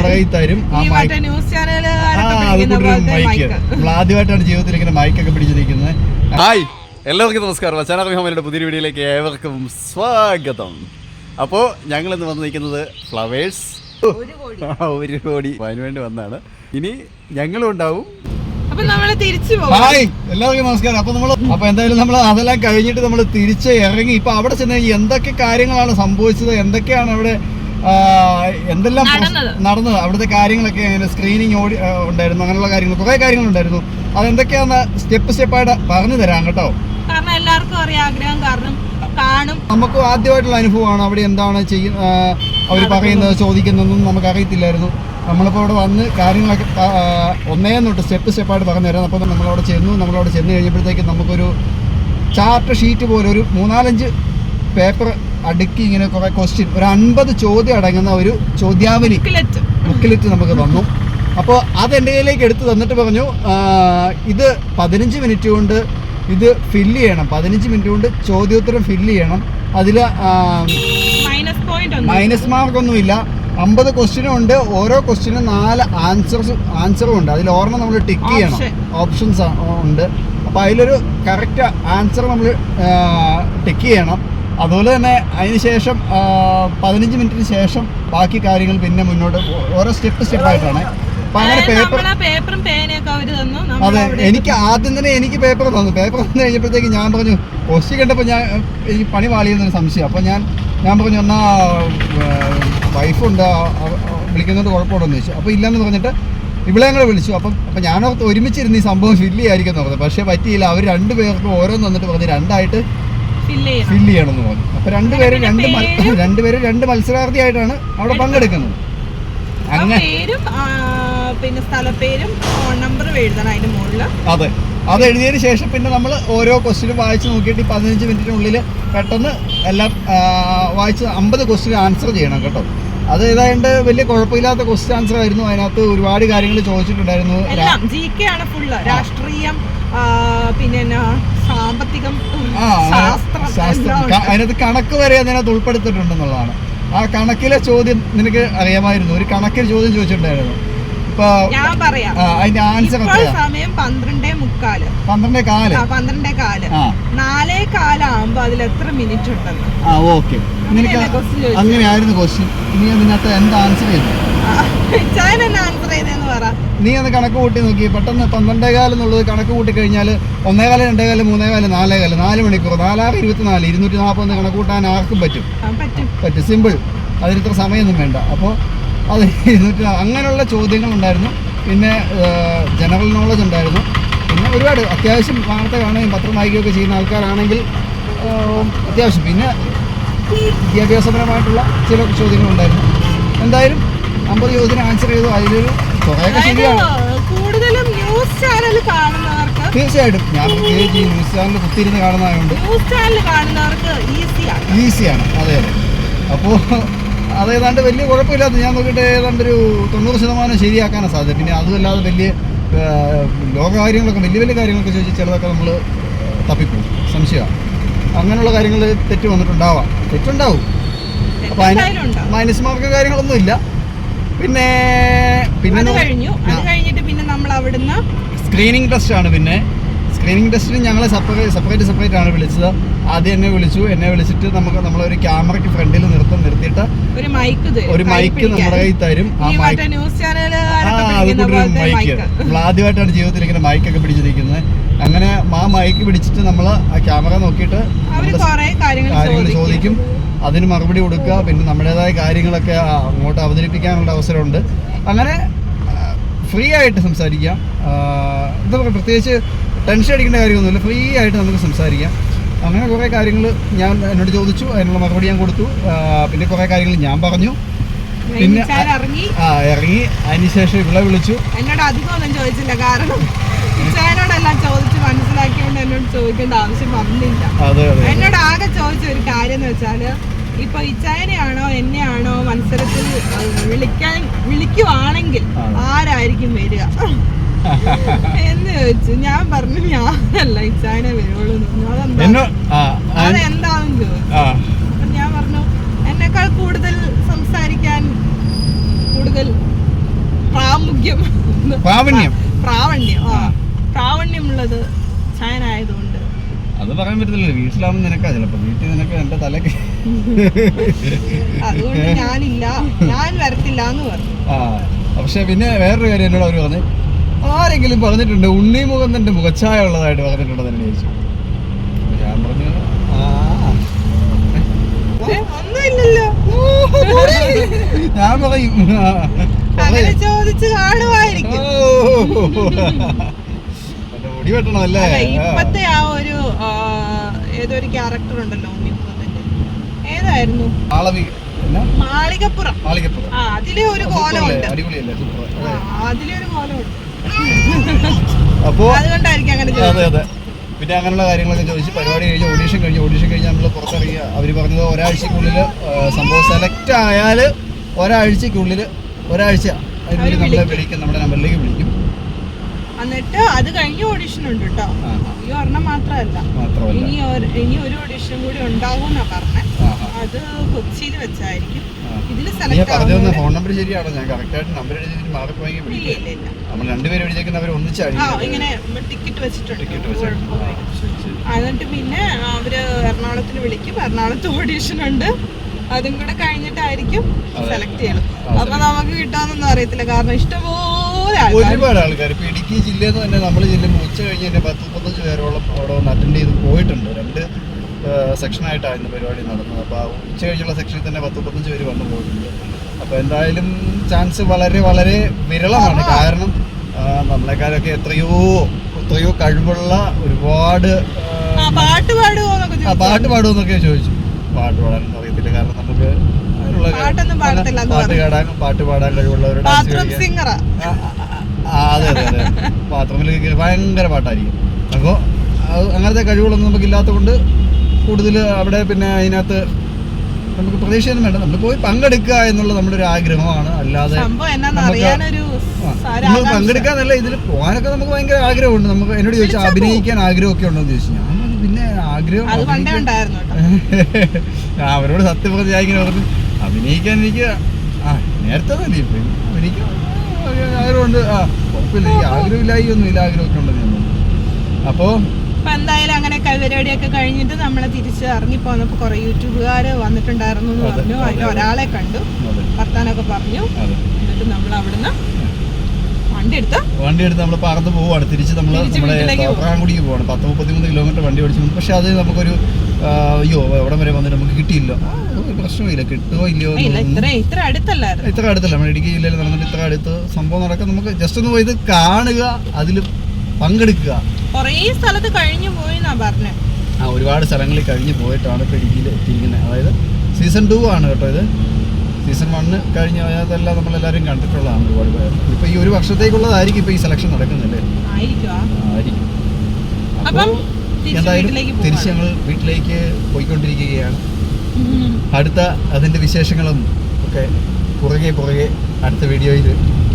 നമ്മുടെ കയ്യിൽ തരും. ആ മൈക്ക്. നമ്മൾ ആദ്യമായിട്ടാണ് ജീവിതത്തിൽ ഇങ്ങനെ മൈക്കൊക്കെ പിടിച്ചിരിക്കുന്നത്. ഹായ്. എല്ലാവർക്കും നമസ്കാരം. വച്ചാനറി ഹോമയുടെ പുതിയ വീഡിയോയിലേക്ക് ഏവർക്കും സ്വാഗതം. അപ്പോൾ ഞങ്ങൾ ഇന്ന് വന്നിരിക്കുന്നത് ഫ്ലവേഴ്സ്. ഒരു കോടി. ഒരു കോടി. അതിന് വേണ്ടി വന്നാണ്. ഇനി ഞങ്ങളും ഉണ്ടാവും. ഹായ്. എല്ലാവർക്കും നമസ്കാരം. അപ്പൊ നമ്മൾ അപ്പൊ എന്തായാലും നമ്മൾ അതെല്ലാം കഴിഞ്ഞിട്ട് നമ്മൾ തിരിച്ച് ഇറങ്ങി. ഇപ്പൊ അവിടെ ചെന്ന് എന്തൊക്കെ കാര്യങ്ങളാണ് സംഭവിച്ചത്? എന്തൊക്കെയാണ് അവിടെ എന്തെല്ലാം നടന്നത്. അവിടുത്തെ കാര്യങ്ങളൊക്കെ എങ്ങനെ? സ്ക്രീനിങ് ഓടി ഉണ്ടായിരുന്നു. അങ്ങനെയുള്ള കാര്യങ്ങൾ കുറെ കാര്യങ്ങളുണ്ടായിരുന്നു. അതെന്തൊക്കെയാന്ന് സ്റ്റെപ്പ് സ്റ്റെപ്പായിട്ട് പറഞ്ഞു തരാം കേട്ടോ. കാരണം എല്ലാവർക്കും അറിയാം ആഗ്രഹം കാരണം കാണും. നമുക്ക് ആദ്യമായിട്ടുള്ള അനുഭവമാണ് അവിടെ എന്താണ് ചെയ്യുന്ന അവർ പറയുന്നത് ചോദിക്കുന്നതെന്നും നമുക്ക് അറിയത്തില്ലായിരുന്നു നമ്മളിപ്പോൾ അവിടെ വന്ന് കാര്യങ്ങളൊക്കെ ഒന്നേ തൊട്ട് സ്റ്റെപ്പ് സ്റ്റെപ്പായിട്ട് പറഞ്ഞു തരാം. അപ്പോൾ നമ്മളവിടെ ചെന്നു. നമ്മളവിടെ ചെന്ന് കഴിഞ്ഞപ്പോഴത്തേക്കും നമുക്കൊരു ചാർട്ട് ഷീറ്റ് പോലെ ഒരു മൂന്നാലഞ്ച് പേപ്പർ അടുക്കി ഇങ്ങനെ കുറെ ക്വസ്റ്റ്യൻ ഒരു അൻപത് ചോദ്യം അടങ്ങുന്ന ഒരു ചോദ്യാവലി. ബുക്കിലെറ്റ്. നമുക്ക് തന്നു. അപ്പോൾ അത് എന്റെ കയ്യിലേക്ക് എടുത്ത് തന്നിട്ട് പറഞ്ഞു ഇത് പതിനഞ്ച് മിനിറ്റ് കൊണ്ട് ഇത് ഫില്ല് ചെയ്യണം. പതിനഞ്ച് മിനിറ്റ് കൊണ്ട് ചോദ്യോത്തരം ഫില്ല് ചെയ്യണം. അതിൽ മൈനസ് മാർക്കൊന്നുമില്ല അമ്പത് ക്വസ്റ്റ്യനും ഉണ്ട്. ഓരോ ക്വസ്റ്റ്യനും നാല് ആൻസേഴ്സ് ആൻസറും ഉണ്ട്. അതിൽ ഓർമ്മ നമ്മൾ ടിക്ക് ചെയ്യണം. ഓപ്ഷൻസ് ഉണ്ട്. അപ്പോൾ അതിലൊരു കറക്റ്റ് ആൻസർ നമ്മൾ ടിക്ക് ചെയ്യണം. അതുപോലെ തന്നെ അതിന് ശേഷം പതിനഞ്ച് മിനിറ്റിന് ശേഷം ബാക്കി കാര്യങ്ങൾ പിന്നെ മുന്നോട്ട് ഓരോ സ്റ്റെപ്പ് സ്റ്റെപ്പായിട്ടാണ് അങ്ങനെ പേപ്പർ പേപ്പറും പേനയൊക്കെ തന്നു. അതെ എനിക്ക് ആദ്യം തന്നെ എനിക്ക് പേപ്പർ തന്നു. പേപ്പർ തന്നു കഴിഞ്ഞപ്പോഴത്തേക്ക് ഞാൻ പറഞ്ഞു ക്വസ്റ്റ്യൻ കണ്ടപ്പോൾ ഞാൻ എനിക്ക് പണി വാളിയെന്നൊരു സംശയം. അപ്പോൾ ഞാൻ ഞാൻ പറഞ്ഞു എന്നാ വൈഫുണ്ട് വിളിക്കുന്നതുകൊണ്ട് കുഴപ്പമുണ്ടെന്ന് ചോദിച്ചു. അപ്പോൾ ഇല്ലെന്ന് പറഞ്ഞിട്ട് ഇവിടെ ഞങ്ങൾ വിളിച്ചു. അപ്പം അപ്പം ഞാനോർത്ത് ഒരുമിച്ചിരുന്ന് ഈ സംഭവം ഫില്ല് ചെയ്യായിരിക്കും എന്ന് പറഞ്ഞത് പക്ഷേ പറ്റിയില്ല. അവർ രണ്ട് പേർക്ക് ഓരോന്ന് വന്നിട്ട് പറഞ്ഞ് രണ്ടായിട്ട് ഫില്ല് ചെയ്യണം. എന്ന് ചെയ്യണമെന്ന് പറഞ്ഞു. അപ്പോൾ രണ്ടുപേരും രണ്ട് രണ്ടുപേരും രണ്ട് മത്സരാർത്ഥിയായിട്ടാണ് അവിടെ പങ്കെടുക്കുന്നത്. അങ്ങനെ പിന്നെ സ്ഥലപ്പേരും ഫോൺ നമ്പറും എഴുതണം അതിന്റെ മുകളിൽ. അതെ. അത് എഴുതിയതിന് ശേഷം പിന്നെ നമ്മൾ ഓരോ ക്വസ്റ്റിനും വായിച്ച് നോക്കിയിട്ട് ഈ പതിനഞ്ച് മിനിറ്റിനുള്ളിൽ പെട്ടെന്ന് എല്ലാം വായിച്ച് അമ്പത് ക്വസ്റ്റിന് ആൻസർ ചെയ്യണം കേട്ടോ. അത് ഏതാണ്ട് വലിയ കുഴപ്പമില്ലാത്ത ക്വസ്റ്റ്യൻ ആൻസർ ആയിരുന്നു. അതിനകത്ത് ഒരുപാട് കാര്യങ്ങൾ ചോദിച്ചിട്ടുണ്ടായിരുന്നു. എല്ലാം ജി കെ ആണ് ഫുള്ള് രാഷ്ട്രീയം പിന്നെ സാമ്പത്തികം അതിനകത്ത് കണക്ക് വരെ അതിനകത്ത് ഉൾപ്പെടുത്തിയിട്ടുണ്ടെന്നുള്ളതാണ്. ആ കണക്കിലെ ചോദ്യം നിനക്ക് അറിയാമായിരുന്നു. ഒരു കണക്കിൽ ചോദ്യം ചോദിച്ചിട്ടുണ്ടായിരുന്നു. ഞാൻ പറയാം. അതിന്റെ ആൻസർ സമയം പന്ത്രണ്ടേ മുക്കാൽ. പന്ത്രണ്ടേ കാൽ? പന്ത്രണ്ടേ കാൽ. നാലേ കാലാകുമ്പോ അതിൽ എത്ര മിനിറ്റ് ഉണ്ടെന്ന്? ആ ഓക്കെ നിനക്ക്? അങ്ങനെയായിരുന്നു ക്വസ്റ്റ്യൻ നീ അതിനകത്ത് എന്താ ആൻസർ ചെയ്തു? നീ അത് കണക്ക് കൂട്ടി നോക്കി. പെട്ടെന്ന് പന്ത്രണ്ടേകാലം എന്നുള്ളത് കണക്ക് കൂട്ടി കഴിഞ്ഞാൽ ഒന്നേകാൽ രണ്ടേകാൽ മൂന്നേകാൽ നാലേകാൽ നാല് മണിക്കൂർ നാലാറ് ഇരുപത്തിനാല് ഇരുന്നൂറ്റി നാൽപ്പത് കണക്ക് കൂട്ടാൻ ആർക്കും പറ്റും. പറ്റും. പറ്റും. സിമ്പിൾ അതിനിത്ര സമയമൊന്നും വേണ്ട. അപ്പോൾ അത് ഇരുന്നൂറ്റി അങ്ങനെയുള്ള ചോദ്യങ്ങൾ ഉണ്ടായിരുന്നു പിന്നെ ജനറൽ നോളജ് ഉണ്ടായിരുന്നു. പിന്നെ ഒരുപാട് അത്യാവശ്യം വാർത്ത കാണുകയും പത്രം വായിക്കുകയൊക്കെ ചെയ്യുന്ന ആൾക്കാരാണെങ്കിൽ അത്യാവശ്യം. പിന്നെ വിദ്യാഭ്യാസപരമായിട്ടുള്ള ചില ചോദ്യങ്ങളുണ്ടായിരുന്നു. എന്തായാലും അമ്പത് ചോദ്യത്തിന് ആൻസർ ചെയ്തു. അതിലൊരു കുറേയൊക്കെ ശരിയാണ്. കൂടുതലും ന്യൂസ് ചാനൽ കാണുന്നവർക്ക് തീർച്ചയായിട്ടും. ഞാൻ പ്രത്യേകിച്ച് ഈ ന്യൂസ് ചാനൽ കുത്തിയിരുന്ന് കാണുന്നതായതുകൊണ്ട് ന്യൂസ് ചാനൽ കാണുന്നവർക്ക് ഈസിയാണ് ഈസിയാണ് അതെ അതെ. അപ്പോൾ അത് ഏതാണ്ട് വലിയ കുഴപ്പമില്ലാത്ത ഞാൻ നോക്കിയിട്ട് ഏതാണ്ട് ഒരു തൊണ്ണൂറ് ശതമാനം ശരിയാക്കാനാണ് സാധ്യത. പിന്നെ അതുമല്ലാതെ വലിയ ലോകകാര്യങ്ങളൊക്കെ വലിയ വലിയ കാര്യങ്ങളൊക്കെ ചോദിച്ച് ചിലതൊക്കെ നമ്മൾ തപ്പിപ്പോകും. സംശയമാണ്. അങ്ങനെയുള്ള കാര്യങ്ങൾ തെറ്റ് വന്നിട്ടുണ്ടാവാം. തെറ്റുണ്ടാവും. അപ്പം അതിന് മൈനസ് മാർക്ക് കാര്യങ്ങളൊന്നും ഇല്ല. പിന്നെ പിന്നെ കഴിഞ്ഞു. അത് കഴിഞ്ഞിട്ട് പിന്നെ നമ്മൾ അവിടുന്ന് സ്ക്രീനിങ് ടെസ്റ്റ് ആണ് പിന്നെ. സ്ക്രീനിങ് ടെസ്റ്റിന് ഞങ്ങളെ സെപ്പറേറ്റ് സെപ്പറേറ്റ് സെപ്പറേറ്റ് ആണ് വിളിച്ചത്. ആദ്യം എന്നെ വിളിച്ചു. എന്നെ വിളിച്ചിട്ട് നമുക്ക് നമ്മളൊരു ക്യാമറയ്ക്ക് ഫ്രണ്ടിൽ നിർത്തും നിർത്തിയിട്ട് ഒരു മൈക്ക് ഒരു മൈക്ക്. നമ്മുടെ കയ്യിൽ തരും. ആ മൈക്ക് ആ നമ്മൾ ആദ്യമായിട്ടാണ് ജീവിതത്തിൽ ഇങ്ങനെ മൈക്കൊക്കെ പിടിച്ചിരിക്കുന്നത്. അങ്ങനെ ആ മൈക്ക് പിടിച്ചിട്ട് നമ്മൾ ആ ക്യാമറ നോക്കിയിട്ട് കാര്യങ്ങൾ ചോദിക്കും. അതിന് മറുപടി കൊടുക്കുക. പിന്നെ നമ്മുടേതായ കാര്യങ്ങളൊക്കെ അങ്ങോട്ട് അവതരിപ്പിക്കാനുള്ള അവസരമുണ്ട്. അങ്ങനെ ഫ്രീ ആയിട്ട് സംസാരിക്കാം. എന്താ പറയുക പ്രത്യേകിച്ച് ടെൻഷൻ അടിക്കേണ്ട കാര്യമൊന്നുമില്ല. ഫ്രീ ആയിട്ട് നമുക്ക് സംസാരിക്കാം. അങ്ങനെ കുറേ കാര്യങ്ങൾ ഞാൻ എന്നോട് ചോദിച്ചു. അതിനുള്ള മറുപടി ഞാൻ കൊടുത്തു. പിന്നെ കുറേ കാര്യങ്ങൾ ഞാൻ പറഞ്ഞു. പിന്നെ ആ ഇറങ്ങി. അതിനുശേഷം ഇവിടെ വിളിച്ചു. എന്നോട് അധികമൊന്നും ചോദിച്ചില്ല. കാരണം ഇച്ചായനോടെല്ലാം ചോദിച്ച് മനസ്സിലാക്കിയോണ്ട് എന്നോട് ചോദിക്കേണ്ട ആവശ്യം വന്നില്ല. എന്നോട് ആകെ ചോദിച്ച ഒരു കാര്യം എന്ന് വെച്ചാൽ ഇപ്പൊ ഇച്ചായനെയാണോ എന്നെയാണോ മത്സരത്തിൽ വിളിക്കാൻ വിളിക്കുവാണെങ്കിൽ ആരായിരിക്കും വരിക? എന്ന് ചോദിച്ചു. ഞാൻ പറഞ്ഞു ഞാനല്ല ഇച്ചാനെ വരുവുള്ളൂ. അതെന്താണെന്ന് ചോദിച്ചു. അപ്പൊ ഞാൻ പറഞ്ഞു എന്നെക്കാൾ കൂടുതൽ സംസാരിക്കാൻ കൂടുതൽ പ്രാമുഖ്യം പ്രാവണ്യം. പ്രാവണ്യം. ആ. പ്രാവണ്യമുള്ളത് ചായന ആയതുകൊണ്ട് അത് പറയാൻ പറ്റത്തില്ലല്ലോ. വീട്ടിലാവുമ്പോൾ നിനക്കാ ചിലപ്പോ. വീട്ടിൽ നിനക്ക് എന്റെ തലക്ക് അതുകൊണ്ട് ഞാനില്ല. ഞാൻ വരത്തില്ല എന്ന് പറഞ്ഞു. ആ. പക്ഷെ പിന്നെ വേറൊരു കാര്യം എന്നോട് അവർ പറഞ്ഞു ആരെങ്കിലും പറഞ്ഞിട്ടുണ്ട് ഉണ്ണി മുഖന്തന്റെ മുഖച്ഛായ ഉള്ളതായിട്ട് പറഞ്ഞിട്ടുണ്ടെന്ന് തന്നെ ചോദിച്ചു. ഞാൻ പറഞ്ഞു ഞാൻ പറയും. ചോദിച്ച് കാണുമായിരിക്കും മുടി വെട്ടണം അല്ലേ ഇപ്പത്തെ ആ ഒരു ഏതൊരു ക്യാരക്ടർ ഉണ്ടല്ലോ ഏതായിരുന്നു? മാളികപ്പുറം. മാളികപ്പുറം. അതിലെ ഒരു കോലമുണ്ട്. അടിപൊളിയല്ലേ? സൂപ്പർ. അതിലെ ഒരു കോലമുണ്ട്. അപ്പോ അതുകൊണ്ടായിരിക്കും അങ്ങനെ അതെ അതെ. പിന്നെ അങ്ങനെയുള്ള കാര്യങ്ങളൊക്കെ ചോദിച്ച് പരിപാടി കഴിഞ്ഞ് ഓഡീഷൻ കഴിഞ്ഞ് ഓഡീഷൻ കഴിഞ്ഞ് നമ്മൾ പുറത്തിറങ്ങിയ അവർ പറഞ്ഞത് ഒരാഴ്ചക്കുള്ളിൽ സംഭവം സെലക്ട് ആയാൽ ഒരാഴ്ചക്കുള്ളിൽ ഒരാഴ്ച അതിനുള്ളിൽ നമ്മളെ വിളിക്കും. നമ്മുടെ നമ്പറിലേക്ക് വിളിക്കും. എന്നിട്ട് അത് കഴിഞ്ഞ് ഓഡീഷൻ ഉണ്ട് കേട്ടോ ഈ ഒരെണ്ണം മാത്രമല്ല. ഇനി ഒരു- ഇനി ഒരു ഓഡിഷൻ കൂടി ഉണ്ടാവും എന്നാ പറഞ്ഞേ അത് കൊച്ചിയിൽ വെച്ചായിരിക്കും. ഇതിൽ പറഞ്ഞു ഫോൺ നമ്പർ ശരിയാണോ? ഞാൻ കറക്റ്റായിട്ട് നമ്പർ എഴുതി മാറിപ്പോയെങ്കിൽ ഇല്ല വിളിക്കും. ഇല്ല ഇല്ല. നമ്മൾ രണ്ടുപേരും എഴുതിയേക്കുന്ന അവർ ഒന്നിച്ചായിരിക്കും ഇങ്ങനെ ടിക്കറ്റ് വെച്ചിട്ടുണ്ട്. എന്നിട്ട് പിന്നെ അവർ എറണാകുളത്തിന് വിളിക്കും. എറണാകുളത്ത് ഓഡീഷൻ ഉണ്ട്. അതും കൂടെ കഴിഞ്ഞിട്ടായിരിക്കും സെലക്ട് ചെയ്യണം. അപ്പൊ നമുക്ക് കിട്ടാന്നൊന്നും അറിയത്തില്ല. കാരണം ഇഷ്ടംപോലെ ഒരുപാട് ആൾക്കാർ ഇപ്പൊ ഇടുക്കി ജില്ലയിൽ നിന്ന് തന്നെ നമ്മൾ ജില്ല ഉച്ച കഴിഞ്ഞ് തന്നെ പത്ത് മുപ്പത്തഞ്ച് പേരോളം അവിടെ അറ്റൻഡ് ചെയ്ത് പോയിട്ടുണ്ട്. രണ്ട് സെക്ഷനായിട്ടാണ് ഇന്ന് പരിപാടി നടന്നത്. അപ്പോൾ ഉച്ച കഴിഞ്ഞുള്ള സെക്ഷനിൽ തന്നെ പത്ത് മുപ്പത്തഞ്ച് പേര് വന്നു പോയിട്ടുണ്ട് അപ്പോൾ എന്തായാലും ചാൻസ് വളരെ വളരെ വിരളമാണ്. കാരണം നമ്മളെക്കാരൊക്കെ എത്രയോ എത്രയോ കഴിവുള്ള ഒരുപാട് ആ പാടുമോ പാട്ട് പാടുമോ എന്നൊക്കെ ചോദിച്ചു. പാട്ട് പാട്ട് പാടാനൊന്നും അറിയത്തില്ല. കാരണം നമുക്ക് പാട്ട് കേടാൻ പാട്ട് പാടാൻ കഴിവുള്ളവരുടെ അതെ അതെ അതെ. പാത്രത്തിൽ ഭയങ്കര പാട്ടായിരിക്കും. അപ്പോൾ അങ്ങനത്തെ കഴിവുകളൊന്നും നമുക്ക് ഇല്ലാത്തതുകൊണ്ട് കൂടുതൽ അവിടെ പിന്നെ അതിനകത്ത് നമുക്ക് പ്രതീക്ഷയൊന്നും വേണ്ട. നമ്മൾ പോയി പങ്കെടുക്കുക എന്നുള്ള നമ്മുടെ ഒരു ആഗ്രഹമാണ്. അല്ലാതെ നമ്മൾ. പങ്കെടുക്കാന്നല്ല ഇതിൽ പോകാനൊക്കെ നമുക്ക് ഭയങ്കര ആഗ്രഹമുണ്ട്. നമുക്ക് എന്നോട് ചോദിച്ചാൽ അഭിനയിക്കാൻ ആഗ്രഹമൊക്കെ ഉണ്ടോ എന്ന് ചോദിച്ചു. ഞാൻ പിന്നെ ആഗ്രഹം അവരോട് സത്യം പറഞ്ഞ് ഞാൻ ഇങ്ങനെ പറഞ്ഞു അഭിനയിക്കാൻ എനിക്ക് ആ നേരത്തെ തന്നെ ഇപ്പൊ അഭിനയിക്കാൻ ആഗ്രഹമുണ്ട്. ആ കുഴപ്പമില്ല ഈ ആഗ്രഹമില്ലായി ഒന്നുമില്ല ആഗ്രഹമൊക്കെ ഉണ്ടെന്ന് അപ്പോൾ അപ്പൊ എന്തായാലും അങ്ങനെ പരിപാടിയൊക്കെ കഴിഞ്ഞിട്ട് നമ്മൾ തിരിച്ച് ഇറങ്ങി പോന്നപ്പോ കുറെ യൂട്യൂബുകാര് വന്നിട്ടുണ്ടായിരുന്നു എന്ന് പറഞ്ഞു. അതിൽ ഒരാളെ കണ്ടു. വർത്താനൊക്കെ പറഞ്ഞു. എന്നിട്ട് നമ്മൾ അവിടുന്ന് വണ്ടി എടുത്ത് വണ്ടി എടുത്ത് നമ്മൾ പറന്ന് പോവാണ് തിരിച്ച് നമ്മൾ നമ്മുടെ. തോപ്രാങ്കുടിക്ക് പോവാണ്. പത്ത് മുപ്പത്തിമൂന്ന് കിലോമീറ്റർ വണ്ടി ഓടിച്ചു പക്ഷെ അത് നമുക്കൊരു അയ്യോ എവിടെ വരെ വന്നിട്ട് നമുക്ക് കിട്ടിയില്ല. പ്രശ്നമില്ല കിട്ടുമോ ഇല്ലയോ ഇത്ര അടുത്തല്ല ഇത്ര അടുത്തല്ല. നമ്മുടെ ഇടുക്കി ജില്ലയിൽ നടന്നിട്ട് ഇത്ര അടുത്ത് സംഭവം നടക്കാൻ നമുക്ക് ജസ്റ്റ് ഒന്ന് പോയി കാണുക. അതിൽ പങ്കെടുക്കുക. കുറേ സ്ഥലത്ത് കഴിഞ്ഞു പോയി എന്നാ പറഞ്ഞേ. ആ ഒരുപാട് സ്ഥലങ്ങളിൽ കഴിഞ്ഞു പോയിട്ടാണ് ഇപ്പോൾ ഇടുക്കിയിൽ എത്തിയിരിക്കുന്നത്. അതായത് സീസൺ ടു ആണ് കേട്ടോ ഇത്. സീസൺ വണ്ണ് കഴിഞ്ഞ് അതെല്ലാം നമ്മളെല്ലാവരും കണ്ടിട്ടുള്ളതാണ് ഒരുപാട് പേര്. ഇപ്പൊ ഈ ഒരു വർഷത്തേക്കുള്ളതായിരിക്കും ഇപ്പൊ ഈ സെലക്ഷൻ നടക്കുന്നില്ലേ? ആയിരിക്കും. അപ്പോൾ എന്തായാലും തിരിച്ച്. ഞങ്ങൾ വീട്ടിലേക്ക് പോയിക്കൊണ്ടിരിക്കുകയാണ്. അടുത്ത അതിന്റെ വിശേഷങ്ങളും ഒക്കെ പുറകെ പുറകെ അടുത്ത വീഡിയോയിൽ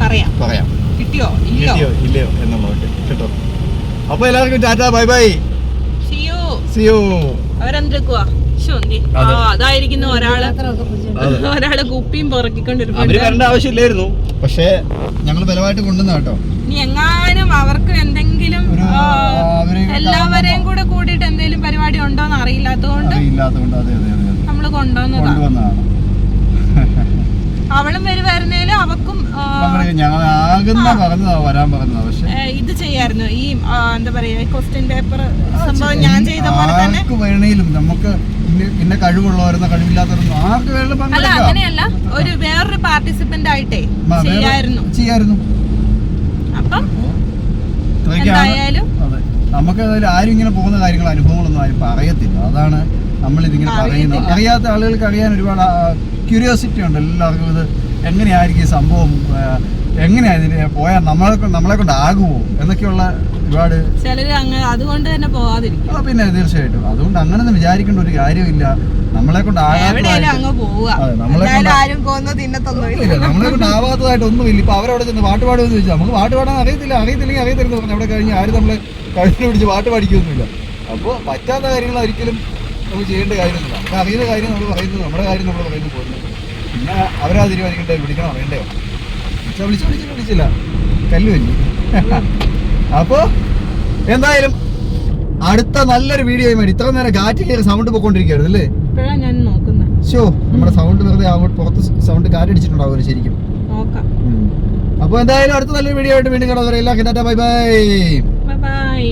പറയാം. പറയാം. കിട്ടിയോ? ഇല്ലയോ? കിട്ടിയോ? ഇല്ലയോ എന്നുള്ളത് കേട്ടോ. അപ്പോൾ എല്ലാവർക്കും ടാറ്റ ബൈ ബൈ. അതായിരിക്കുന്നു ഒരാൾ. ഒരാൾ കുപ്പിയും അവർ പുറക്കിക്കൊണ്ടിരിപ്പുണ്ട് ആവശ്യമില്ലായിരുന്നു. പക്ഷേ ഞങ്ങൾ ബലമായിട്ട് കൊണ്ടുവന്ന കേട്ടോ. ഇനി എങ്ങാനും അവർക്ക് എന്തെങ്കിലും എല്ലാവരെയും കൂടെ കൂടിയിട്ട് എന്തെങ്കിലും പരിപാടി ഉണ്ടോന്ന് അറിയില്ലാത്തതുകൊണ്ട് അറിയില്ലാത്തതുകൊണ്ട് അതെ അതെ അതെ അതെ. നമ്മൾ കൊണ്ടുവന്നതാണ്. അവളും വരുവായിരുന്നേലും അവക്കും ഞങ്ങൾ ആകുന്ന പറഞ്ഞതാ വരാൻ പറഞ്ഞതാ പക്ഷെ. ഇത് ചെയ്യായിരുന്നു. ഈ എന്താ പറയാ ക്വസ്റ്റ്യൻ പേപ്പർ സംഭവം ഞാൻ ചെയ്ത പോലെ തന്നെ വേണേലും നമുക്ക് ഇന്ന കഴിവുള്ളവരെന്ന ആർക്ക് വേണമെങ്കിലും അല്ല അങ്ങനെയല്ല. ഒരു വേറൊരു പാർട്ടിസിപ്പന്റ് ആയിട്ടേ ചെയ്യായിരുന്നു. ചെയ്യായിരുന്നു. അപ്പം എന്തായാലും നമുക്ക് ആരും ഇങ്ങനെ പോകുന്ന കാര്യങ്ങൾ അനുഭവങ്ങളൊന്നും ആരും പറയത്തില്ല. അതാണ് നമ്മൾ ഇതിങ്ങനെ പറയുന്നത്. അറിയാത്ത ആളുകൾക്ക് അറിയാൻ ഒരുപാട് ക്യൂരിയോസിറ്റി ഉണ്ട്. എല്ലാവർക്കും ഇത് എങ്ങനെയായിരിക്കും സംഭവം? എങ്ങനെയാ ഇതിന് പോയാൽ നമ്മളെ നമ്മളെ കൊണ്ട് ആകുമോ എന്നൊക്കെയുള്ള ഒരുപാട് ചിലര് അങ്ങനെ അതുകൊണ്ട് തന്നെ പോവാതിരിക്കും. ആ പിന്നെ തീർച്ചയായിട്ടും. അതുകൊണ്ട് അങ്ങനെയൊന്നും വിചാരിക്കേണ്ട ഒരു കാര്യമില്ല. നമ്മളെ കൊണ്ട് എവിടെയായാലും പോവുക. അതെ, നമ്മളെ കൊണ്ട് നമ്മളെ ആവാത്തതായിട്ട് ഒന്നുമില്ല ഇപ്പൊ അവരവിടെ ചെന്ന് പാട്ട് പാടുമെന്ന് ചോദിച്ചാൽ നമുക്ക് പാട്ട് പാടാൻ അറിയത്തില്ല അറിയത്തില്ലെങ്കിൽ അറിയത്തില്ലെന്ന് പറഞ്ഞു അവിടെ കഴിഞ്ഞ് ആരും നമ്മളെ കഴുത്തിൽ പിടിച്ച് പാട്ട് പഠിക്കുകയൊന്നുമില്ല അപ്പോൾ പറ്റാത്ത കാര്യങ്ങൾ ഒരിക്കലും നമ്മൾ ചെയ്യേണ്ട കാര്യമൊന്നുമില്ല നമുക്ക് അറിയുന്ന കാര്യം നമ്മൾ പറയുന്നത് നമ്മുടെ കാര്യം നമ്മൾ പറയുന്നത് പോകുന്നത് പിന്നെ അവരാ തീരുമാനിക്കേണ്ടത് വിളിക്കണം അറിയണ്ടേ പക്ഷെ വിളിച്ച് വിളിച്ചിട്ട് വിളിച്ചില്ല. കല്ല് വലി അപ്പോ എന്തായാലും അടുത്ത നല്ലൊരു വീഡിയോ വേണ്ടി ഇത്ര നേരം കാറ്റ് കയറി സൗണ്ട് പോയിക്കൊണ്ടിരിക്കുകയായിരുന്നു അല്ലേ? ഷോ നമ്മുടെ സൗണ്ട് വെറുതെ അങ്ങോട്ട് പുറത്ത് സൗണ്ട് കാറ്റടിച്ചിട്ടുണ്ടാവുമല്ലോ ശരിക്കും. അപ്പൊ അപ്പോൾ എന്തായാലും അടുത്ത നല്ലൊരു വീഡിയോ ആയിട്ട് വീണ്ടും കാണാൻ എല്ലാവർക്കും ബൈ ബൈ. Bye bye.